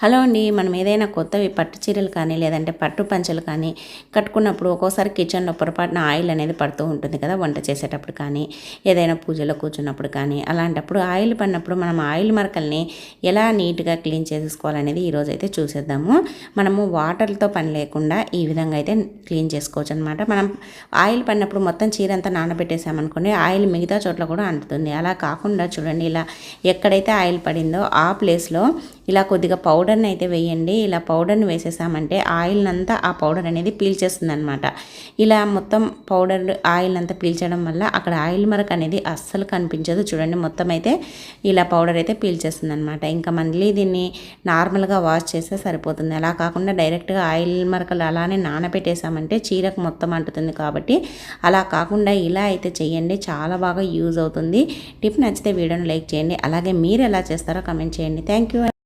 Hello అండి మనం ఏదైనా కొత్తవి పట్టు చీరలు కానీ లేదంటే పట్టు పంచలు కానీ కట్టుకున్నప్పుడు ఒక్కోసారి కిచెన్లో పొరపాటున ఆయిల్ అనేది పడుతూ ఉంటుంది కదా వంట చేసేటప్పుడు కానీ ఏదైనా పూజలో కూర్చున్నప్పుడు కానీ అలాంటప్పుడు ఆయిల్ పడినప్పుడు మనం ఆయిల్ మరకల్ని ఎలా నీట్గా క్లీన్ చేసుకోవాలనేది ఈరోజు అయితే చూసేద్దాము. మనము వాటర్తో పని లేకుండా ఈ విధంగా అయితే క్లీన్ చేసుకోవచ్చు అనమాట మనం ఆయిల్ పడినప్పుడు మొత్తం చీర అంతా నానబెట్టేసామనుకోండి ఆయిల్ మిగతా చోట్ల కూడా అంటుతుంది. అలా కాకుండా చూడండి ఇలా ఎక్కడైతే ఆయిల్ పడిందో ఆ ప్లేస్లో ఇలా కొద్దిగా పౌడర్ పౌడర్ని అయితే వేయండి. ఇలా పౌడర్ని వేసేసామంటే ఆయిల్ అంతా ఆ పౌడర్ అనేది పీల్చేస్తుంది అనమాట ఇలా మొత్తం పౌడర్ ఆయిల్ అంతా పీల్చడం వల్ల అక్కడ ఆయిల్ మరక అనేది అస్సలు కనిపించదు. చూడండి మొత్తం అయితే ఇలా పౌడర్ అయితే పీల్చేస్తుంది అనమాట ఇంకా మళ్ళీ దీన్ని నార్మల్గా వాష్ చేస్తే సరిపోతుంది. అలా కాకుండా డైరెక్ట్గా ఆయిల్ మరకలు అలానే నానబెట్టేసామంటే చీరకు మొత్తం అంటుతుంది కాబట్టి అలా కాకుండా ఇలా అయితే చేయండి. చాలా బాగా యూజ్ అవుతుంది. టిప్ నచ్చితే వీడియోని లైక్ చేయండి. అలాగే మీరు ఎలా చేస్తారో కమెంట్ చేయండి. Thank you.